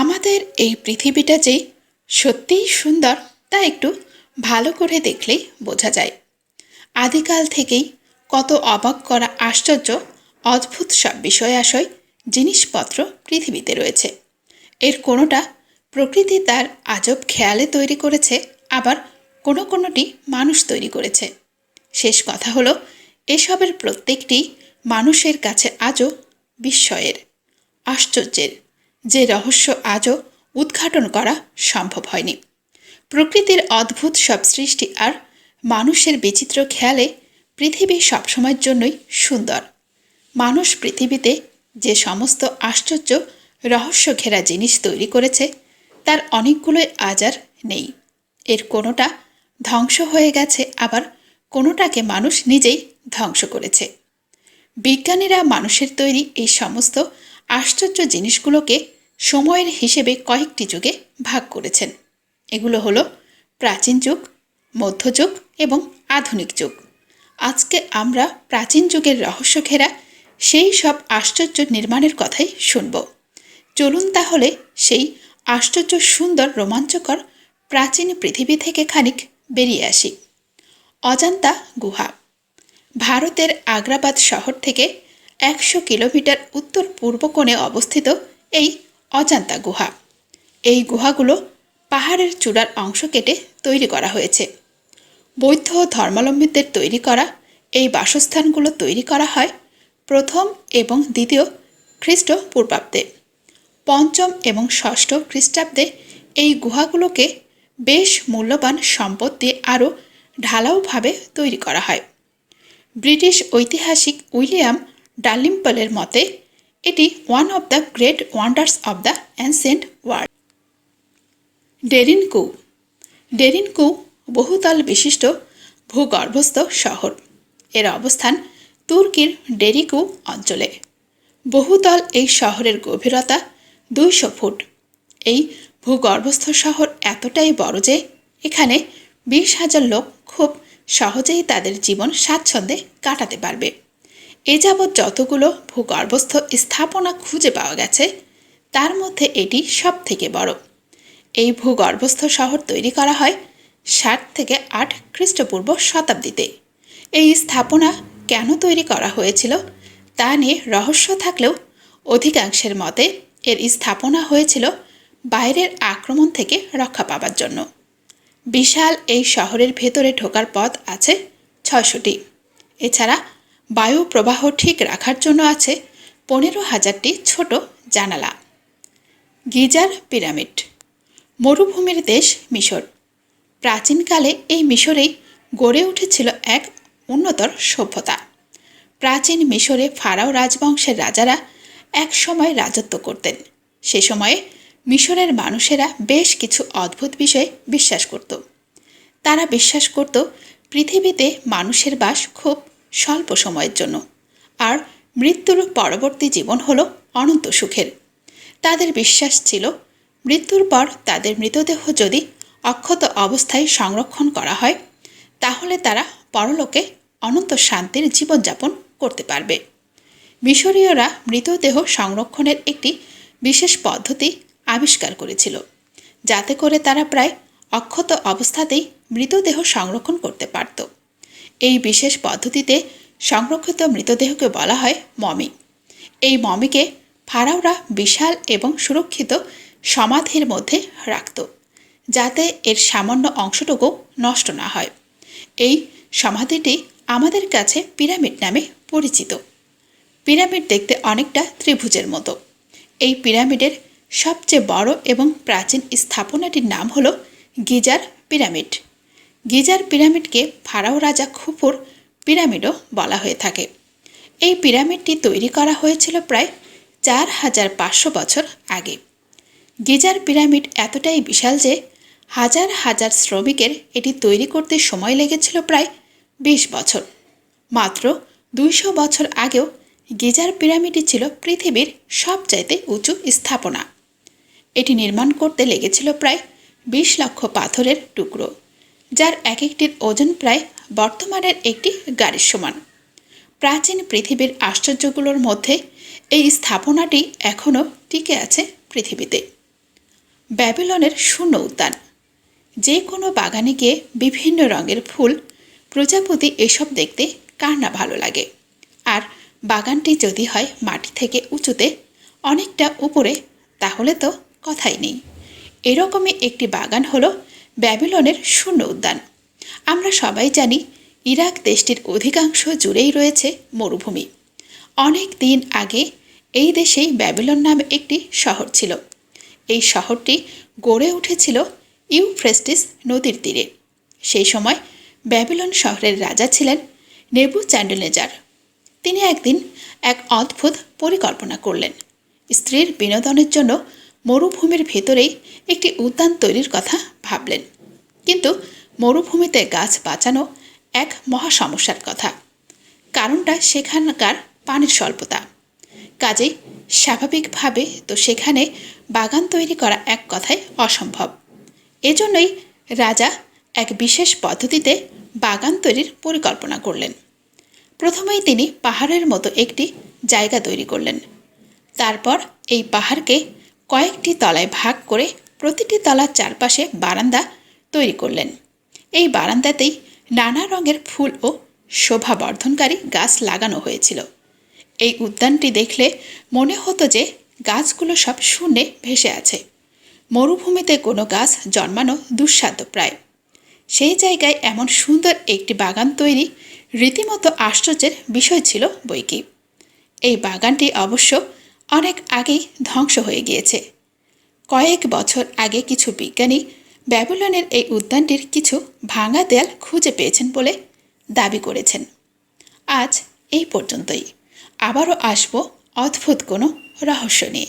আমাদের এই পৃথিবীটা যে সত্যিই সুন্দর, তা একটু ভালো করে দেখলেই বোঝা যায়। আদিকাল থেকেই কত অবাক করা আশ্চর্য, অদ্ভুত সব বিষয় আশয় জিনিসপত্র পৃথিবীতে রয়েছে। এর কোনোটা প্রকৃতি তার আজব খেয়ালে তৈরি করেছে, আবার কোনো কোনোটি মানুষ তৈরি করেছে। শেষ কথা হলো, এসবের প্রত্যেকটি মানুষের কাছে আজও বিস্ময়ের, আশ্চর্যের। যে রহস্য আজও উদ্ঘাটন করা সম্ভব হয়নি। প্রকৃতির অদ্ভুত সব সৃষ্টি আর মানুষের বিচিত্র খেয়ালে পৃথিবী সবসময়ের জন্যই সুন্দর। মানুষ পৃথিবীতে যে সমস্ত আশ্চর্য রহস্য ঘেরা জিনিস তৈরি করেছে, তার অনেকগুলোই আজ আর নেই। এর কোনোটা ধ্বংস হয়ে গেছে, আবার কোনোটাকে মানুষ নিজেই ধ্বংস করেছে। বিজ্ঞানীরা মানুষের তৈরি এই সমস্ত আশ্চর্য জিনিসগুলোকে সময়ের হিসেবে কয়েকটি যুগে ভাগ করেছেন। এগুলো হলো প্রাচীন যুগ মধ্যযুগ এবং আধুনিক যুগ। আজকে আমরা প্রাচীন যুগের রহস্য ঘেরা সেই সব আশ্চর্য নির্মাণের কথাই শুনব। চলুন তাহলে সেই আশ্চর্য সুন্দর রোমাঞ্চকর প্রাচীন পৃথিবী থেকে খানিক বেরিয়ে আসি। অজান্তা গুহা। ভারতের আগ্রাবাদ শহর থেকে একশো কিলোমিটার উত্তর পূর্ব কোণে অবস্থিত এই অজান্তা গুহা। এই গুহাগুলো পাহাড়ের চূড়ার অংশ কেটে তৈরি করা হয়েছে। বৌদ্ধ ধর্মাবলম্বীদের তৈরি করা এই বাসস্থানগুলো তৈরি করা হয় প্রথম এবং দ্বিতীয় খ্রিস্ট পূর্বাব্দে পঞ্চম এবং ষষ্ঠ খ্রিস্টাব্দে এই গুহাগুলোকে বেশ মূল্যবান সম্পদ দিয়ে আরও ঢালাওভাবে তৈরি করা হয়। ব্রিটিশ ঐতিহাসিক উইলিয়াম ডালিম্পলের মতে এটি one of the great wonders of the ancient world Derinkuyu. Derinkuyu বহুতল বিশিষ্ট ভূগর্ভস্থ শহর। এর অবস্থান তুর্কির ডেরিকু অঞ্চলে। বহুতল এই শহরের গভীরতা দুইশো ফুট। এই ভূগর্ভস্থ শহর এতটাই বড় যে এখানে বিশ হাজার লোক খুব সহজেই তাদের জীবন স্বাচ্ছন্দ্যে কাটাতে পারবে। এ যাবৎ যতগুলো ভূগর্ভস্থ স্থাপনা খুঁজে পাওয়া গেছে, তার মধ্যে এটি সব থেকে বড়। এই ভূগর্ভস্থ শহর তৈরি করা হয় ষাট থেকে আট খ্রিস্টপূর্ব শতাব্দীতে। এই স্থাপনা কেন তৈরি করা হয়েছিল, তা নিয়ে রহস্য থাকলেও অধিকাংশের মতে এর স্থাপনা হয়েছিল বাইরের আক্রমণ থেকে রক্ষা পাবার জন্য। বিশাল এই শহরের ভেতরে ঢোকার পথ আছে ছয়শটি। এছাড়া বায়ু প্রবাহ ঠিক রাখার জন্য আছে পনেরো হাজারটি ছোট জানালা। গিজার পিরামিড। মরুভূমির দেশ মিশর। প্রাচীনকালে এই মিশরেই গড়ে উঠেছিল এক উন্নতর সভ্যতা। প্রাচীন মিশরে ফারাও রাজবংশের রাজারা এক সময় রাজত্ব করতেন। সে সময়ে মিশরের মানুষেরা বেশ কিছু অদ্ভুত বিষয়ে বিশ্বাস করত। তারা বিশ্বাস করত, পৃথিবীতে মানুষের বাস খুব স্বল্প সময়ের জন্য। আর মৃত্যুর পরবর্তী জীবন হলো অনন্ত সুখের। তাদের বিশ্বাস ছিল, মৃত্যুর পর তাদের মৃতদেহ যদি অক্ষত অবস্থায় সংরক্ষণ করা হয়, তাহলে তারা পরলোকে অনন্ত শান্তির জীবনযাপন করতে পারবে। মিশরীয়রা মৃতদেহ সংরক্ষণের একটি বিশেষ পদ্ধতি আবিষ্কার করেছিল, যাতে করে তারা প্রায় অক্ষত অবস্থাতেই মৃতদেহ সংরক্ষণ করতে পারত। এই বিশেষ পদ্ধতিতে সংরক্ষিত মৃতদেহকে বলা হয় মমি। এই মমিকে ফারাওরা বিশাল এবং সুরক্ষিত সমাধির মধ্যে রাখত, যাতে এর সামান্য অংশটুকু নষ্ট না হয়। এই সমাধিটি আমাদের কাছে পিরামিড নামে পরিচিত। পিরামিড দেখতে অনেকটা ত্রিভুজের মতো। এই পিরামিডের সবচেয়ে বড় এবং প্রাচীন স্থাপনাটির নাম হল গিজার পিরামিড। গিজার পিরামিডকে ফারাও রাজা খুপুর পিরামিডও বলা হয়ে থাকে। এই পিরামিডটি তৈরি করা হয়েছিল প্রায় চার হাজার পাঁচশো বছর আগে। গিজার পিরামিড এতটাই বিশাল যে হাজার হাজার শ্রমিকের এটি তৈরি করতে সময় লেগেছিল প্রায় বিশ বছর। মাত্র দুইশো বছর আগেও গিজার পিরামিডই ছিল পৃথিবীর সবচাইতে উঁচু স্থাপনা। এটি নির্মাণ করতে লেগেছিল প্রায় বিশ লক্ষ পাথরের টুকরো। যার এক একটির ওজন প্রায় বর্তমানের একটি গাড়ির সমান। প্রাচীন পৃথিবীর আশ্চর্যগুলোর মধ্যে এই স্থাপনাটি এখনও টিকে আছে পৃথিবীতে। ব্যাবিলনের শূন্য উদ্যান। যে কোনো বাগানে গিয়ে বিভিন্ন রঙের ফুল, প্রজাপতি এসব দেখতে কার না ভালো লাগে। আর বাগানটি যদি হয় মাটি থেকে উঁচুতে, অনেকটা উপরে, তাহলে তো কথাই নেই। এরকমই একটি বাগান হলো ব্যাবিলনের শূন্য উদ্যান। আমরা সবাই জানি ইরাক দেশটির অধিকাংশ জুড়েই রয়েছে মরুভূমি। অনেক দিন আগে এই দেশেই ব্যাবিলন নামে একটি শহর ছিল। এই শহরটি গড়ে উঠেছিল ইউফ্রেস্টিস নদীর তীরে। সেই সময় ব্যাবিলন শহরের রাজা ছিলেন নেবু চ্যান্ডেলেজার তিনি একদিন এক অদ্ভুত পরিকল্পনা করলেন। স্ত্রীর বিনোদনের জন্য মরুভূমির ভেতরেই একটি উদ্যান তৈরির কথা ভাবলেন। কিন্তু মরুভূমিতে গাছ বাঁচানো এক মহা সমস্যার কথা। কারণটা সেখানকার পানির স্বল্পতা। কাজেই স্বাভাবিকভাবে তো সেখানে বাগান তৈরি করা এক কথায় অসম্ভব। এজন্যই রাজা এক বিশেষ পদ্ধতিতে বাগান তৈরির পরিকল্পনা করলেন। প্রথমেই তিনি পাহাড়ের মতো একটি জায়গা তৈরি করলেন। তারপর এই পাহাড়কে কয়েকটি তলায় ভাগ করে প্রতিটি তলার চারপাশে বারান্দা তৈরি করলেন। এই বারান্দাতেই নানা রঙের ফুল ও শোভাবর্ধনকারী গাছ লাগানো হয়েছিল। এই উদ্যানটি দেখলে মনে হতো যে গাছগুলো সব শূন্যে ভেসে আছে। মরুভূমিতে কোনো গাছ জন্মানো দুঃসাধ্য প্রায়। সেই জায়গায় এমন সুন্দর একটি বাগান তৈরি রীতিমতো আশ্চর্যের বিষয় ছিল বইকি এই বাগানটি অবশ্য অনেক আগেই ধ্বংস হয়ে গিয়েছে। কয়েক বছর আগে কিছু বিজ্ঞানী ব্যাবিলনের এই উদ্যানটির কিছু ভাঙা দেয়াল খুঁজে পেয়েছেন বলে দাবি করেছেন। আজ এই পর্যন্তই। আবারও আসব অদ্ভুত কোনো রহস্য নিয়ে।